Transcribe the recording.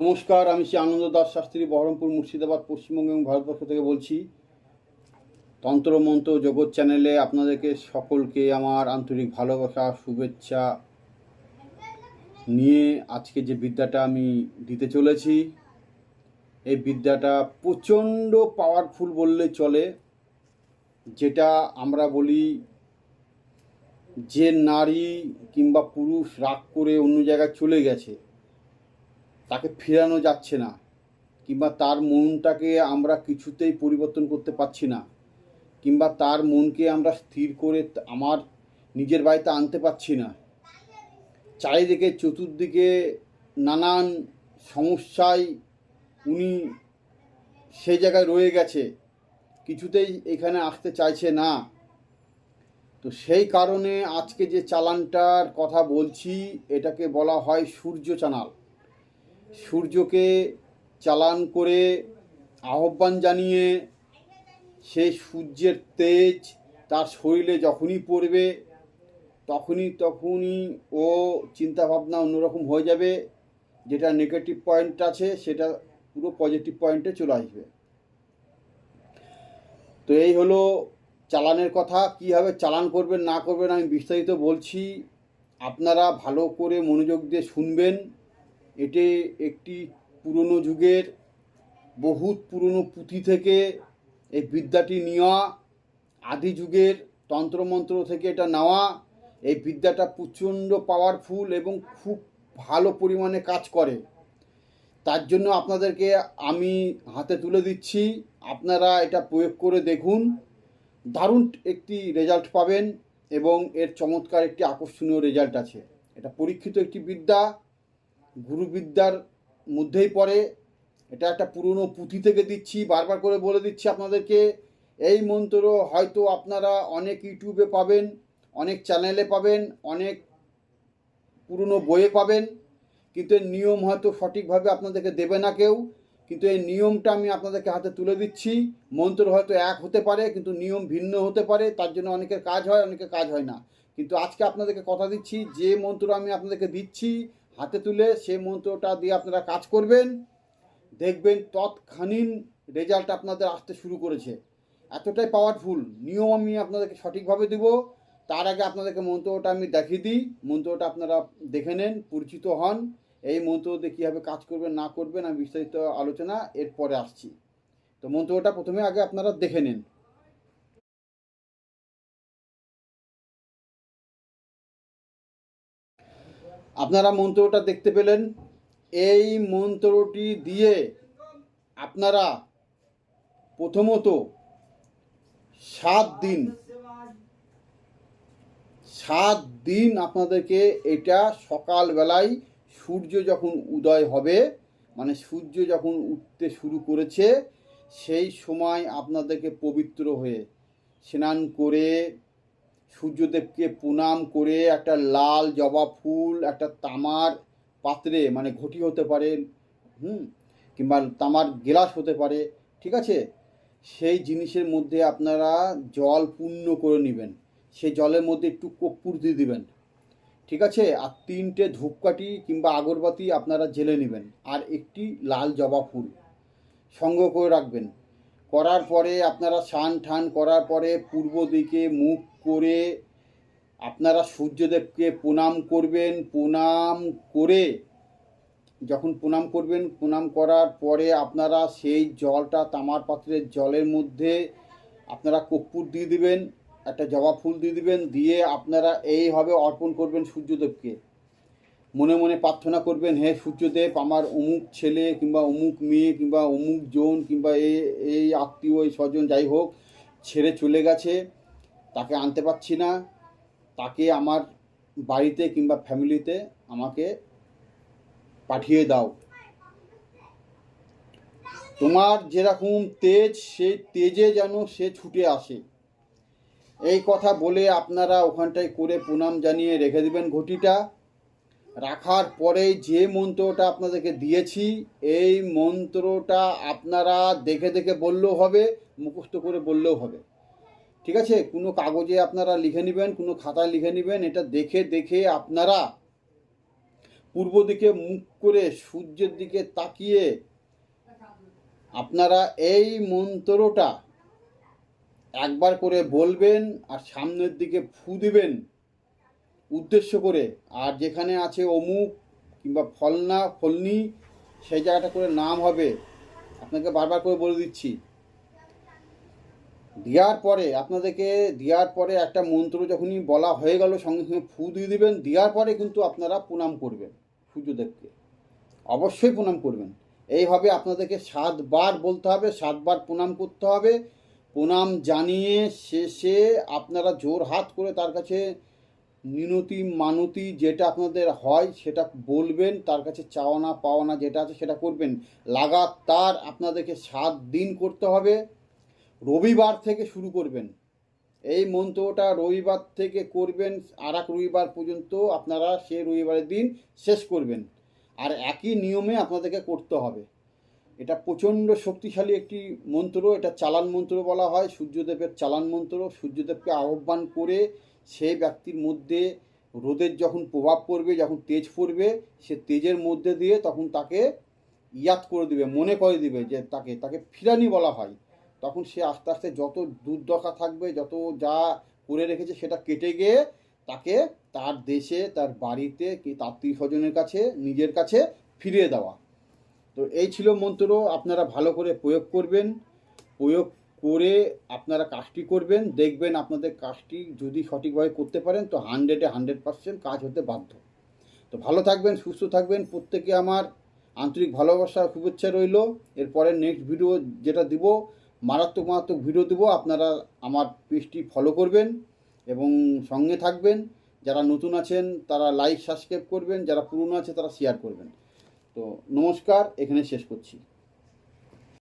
নমস্কার, আমি শ্রী আনন্দ দাস শাস্ত্রী, বহরমপুর, মুর্শিদাবাদ, পশ্চিমবঙ্গ এবং ভারতবর্ষ থেকে বলছি। তন্ত্রমন্ত্র জগৎ চ্যানেলে আপনাদেরকে সকলকে আমার আন্তরিক ভালোবাসা, শুভেচ্ছা নিয়ে আজকে যে বিদ্যাটা আমি দিতে চলেছি, এই বিদ্যাটা প্রচণ্ড পাওয়ারফুল বললে চলে, যেটা আমরা বলি যে নারী কিংবা পুরুষ রাগ করে অন্য জায়গায় চলে গেছে। তাকে ফেরানো যাচ্ছে না, কিংবা তার মনটাকে আমরা কিছুতেই পরিবর্তন করতে পারছি না, কিংবা তার মনকে আমরা স্থির করে আমার নিজের বাড়িতে আনতে পারছি না। চারিদিকে চতুর্দিকে নানান সমস্যায় উনি সেই জায়গায় রয়ে গেছে, কিছুতেই এখানে আসতে চাইছে না। তো সেই কারণে আজকে যে চালানটার কথা বলছি, এটাকে বলা হয় সূর্য চানাল সূর্যকে চালান করে আহ্বান জানিয়ে সেই সূর্যের তেজ তার শরীরে যখনই পড়বে, তখনই তখনই ও চিন্তাভাবনা অন্যরকম হয়ে যাবে। যেটা নেগেটিভ পয়েন্ট আছে, সেটা পুরো পজিটিভ পয়েন্টে চলে আসবে। তো এই হলো চালানের কথা, কীভাবে চালান করবেন, না করবেন আমি বিস্তারিত বলছি। আপনারা ভালো করে মনোযোগ দিয়ে শুনবেন। এটি একটি পুরনো যুগের, বহুত পুরনো পুঁথি থেকে এই বিদ্যাটি নেওয়া, আদি যুগের তন্ত্রমন্ত্র থেকে এটা নেওয়া। এই বিদ্যাটা প্রচণ্ড পাওয়ারফুল এবং খুব ভালো পরিমাণে কাজ করে। তার জন্য আপনাদেরকে আমি হাতে তুলে দিচ্ছি। আপনারা এটা প্রয়োগ করে দেখুন। দারুণ একটি রেজাল্ট পাবেন এবং এর চমৎকার একটি আকর্ষণীয় রেজাল্ট আছে। এটা পরীক্ষিত একটি বিদ্যা। গুরুবিদ্যার মধ্যেই পড়ে। এটা একটা পুরনো পুঁথি থেকে দিচ্ছি, বারবার করে বলে দিচ্ছি আপনাদেরকে। এই মন্ত্র হয়তো আপনারা অনেক ইউটিউবে পাবেন, অনেক চ্যানেলে পাবেন, অনেক পুরনো বইয়ে পাবেন, কিন্তু এর নিয়ম হয়তো সঠিকভাবে আপনাদেরকে দেবে না কেউ। কিন্তু এই নিয়মটা আমি আপনাদেরকে হাতে তুলে দিচ্ছি। মন্ত্র হয়তো এক হতে পারে, কিন্তু নিয়ম ভিন্ন হতে পারে, তার জন্য অনেকের কাজ হয়, অনেকের কাজ হয় না। কিন্তু আজকে আপনাদেরকে কথা দিচ্ছি, যে মন্ত্র আমি আপনাদেরকে দিচ্ছি হাতে তুলে সেই মন্ত্রটা দিয়ে আপনারা কাজ করবেন, দেখবেন তৎক্ষণিন রেজাল্ট আপনাদের আসতে শুরু করেছে। এতটাই পাওয়ারফুল নিয়ম আমি আপনাদেরকে সঠিকভাবে দিব। তার আগে আপনাদেরকে মন্ত্রটা আমি দেখিয়ে দিই। মন্ত্রটা আপনারা দেখে নেন, পরিচিত হন। এই মন্ত্র দিয়ে কীভাবে কাজ করবেন, না করবেন, আমি বিস্তারিত আলোচনা এরপরে আসছি। তো মন্ত্রটা প্রথমে আগে আপনারা দেখে নিন। আপনারা মন্ত্রটা দেখতে পেলেন। এই মন্ত্রটি দিয়ে আপনারা প্রথমত সাত দিন সাত দিন আপনাদেরকে এটা সকালবেলায় সূর্য যখন উদয় হবে মানে সূর্য যখন উঠতে শুরু করেছে, সেই সময় আপনাদেরকে পবিত্র হয়ে স্নান করে সূর্যদেবকে প্রণাম করে একটা লাল জবা ফুল, একটা তামার পাত্রে মানে ঘটি হতে পারে, হুম, কিংবা তামার গ্লাস হতে পারে, ঠিক আছে? সেই জিনিসের মধ্যে আপনারা জল পূর্ণ করে নেবেন। সেই জলের মধ্যে একটু কর্পূর দিয়ে দেবেন, ঠিক আছে? আর তিনটে ধূপকাঠি কিংবা আগরবাতি আপনারা জেলে নেবেন, আর একটি লাল জবা ফুল সংগ্রহ করে রাখবেন। করার পরে আপনারা স্নান ঠান করার পরে পূর্ব দিকে মুখ করে আপনারা সূর্যদেবকে প্রণাম করবেন, প্রণাম করে, যখন প্রণাম করবেন, প্রণাম করার পরে আপনারা সেই জলটা তামার পাত্রের জলের মধ্যে আপনারা কর্পূর দিয়ে দিবেন, একটা জবা ফুল দিয়ে দিবেন, দিয়ে আপনারা এইভাবে অর্পণ করবেন সূর্যদেবকে। মনে মনে প্রার্থনা করবেন, হে সূর্যদেব, আমার অমুক ছেলে কিংবা অমুক মেয়ে কিংবা অমুক জন কিংবা এই এই আত্মীয়, এই স্বজন যাই হোক, ছেড়ে চলে গেছে। তাকে আনতে পারছি না। তাকে আমার বাড়িতে কিংবা ফ্যামিলিতে আমাকে পাঠিয়ে দাও। তোমার যেরকম তেজ, সেই তেজে যেন সে ছুটে আসে। এই কথা বলে আপনারা ওখানটায় করে প্রণাম জানিয়ে রেখে দেবেন ঘটিটা। রাখার পরে যে মন্ত্রটা আপনাদেরকে দিয়েছি, এই মন্ত্রটা আপনারা দেখে দেখে বললেও হবে, মুখস্থ করে বললেও হবে। ঠিক আছে? কোনো কাগজে আপনারা লিখে নেবেন, কোনো খাতায় লিখে নেবেন, এটা দেখে দেখে আপনারা পূর্ব দিকে মুখ করে সূর্যের দিকে তাকিয়ে আপনারা এই মন্ত্রটা একবার করে বলবেন আর সামনের দিকে ফু দিবেন উদ্দেশ্য করে। আর যেখানে আছে অমুক কিংবা ফলনা, ফলনি, সেই জায়গাটা করে নাম হবে। আপনাকে বারবার করে বলে দিচ্ছি। দেওয়ার পরে আপনাদেরকে দেওয়ার পরে একটা মন্ত্র যখনই বলা হয়ে গেল, সঙ্গে সঙ্গে ফু দিয়ে দিবেন। দেওয়ার পরে কিন্তু আপনারা প্রণাম করবেন সূর্যদেবকে অবশ্যই প্রণাম করবেন। এইভাবে আপনাদেরকে সাতবার বলতে হবে, সাতবার প্রণাম করতে হবে। প্রণাম জানিয়ে শেষে আপনারা জোর হাত করে তার কাছে মিনতি মানতি যেটা আপনাদের হয় সেটা বলবেন, তার কাছে চাওয়ানা পাওয়ানা যেটা আছে সেটা করবেন। লাগাতার আপনাদেরকে সাত দিন করতে হবে। রবিবার থেকে শুরু করবেন। এই মন্ত্রটা রবিবার থেকে করবেন আর এক রবিবার পর্যন্ত আপনারা সে রবিবারের দিন শেষ করবেন। আর একই নিয়মে আপনাদেরকে করতে হবে। এটা প্রচণ্ড শক্তিশালী একটি মন্ত্র, এটা চালান মন্ত্র বলা হয়, সূর্যদেবের চালান মন্ত্র। সূর্যদেবকে আহ্বান করে সেই ব্যক্তির মধ্যে রোদের যখন প্রভাব পড়বে, যখন তেজ পড়বে, সে তেজের মধ্যে দিয়ে তখন তাকে ইয়াদ করে দিবে, মনে করে দিবে যে তাকে তাকে ফিরানি বলা হয়। তখন সে আস্তে আস্তে যত দুর্দশা থাকবে, যত যা করে রেখেছে সেটা কেটে গিয়ে তাকে তার দেশে, তার বাড়িতে কি আত্মীয় স্বজনের কাছে, নিজের কাছে ফিরিয়ে দেওয়া। তো এই ছিল মন্ত্র, আপনারা ভালো করে প্রয়োগ করবেন। প্রয়োগ করে আপনারা কাজটি করবেন, দেখবেন আপনাদের কাজটি যদি সঠিকভাবে করতে পারেন, তো হান্ড্রেডে হান্ড্রেড পার্সেন্ট কাজ হতে বাধ্য। তো ভালো থাকবেন, সুস্থ থাকবেন, প্রত্যেকে আমার আন্তরিক ভালোবাসা, শুভেচ্ছা রইল। এরপরে নেক্সট ভিডিও যেটা দিব মারাত্মক মারাত্মক ভিডিও দেবো। আপনারা আমার পেজটি ফলো করবেন এবং সঙ্গে থাকবেন। যারা নতুন আছেন, তারা লাইক সাবস্ক্রাইব করবেন। যারা পুরনো আছে, তারা শেয়ার করবেন। তো নমস্কার, এখানে শেষ করছি।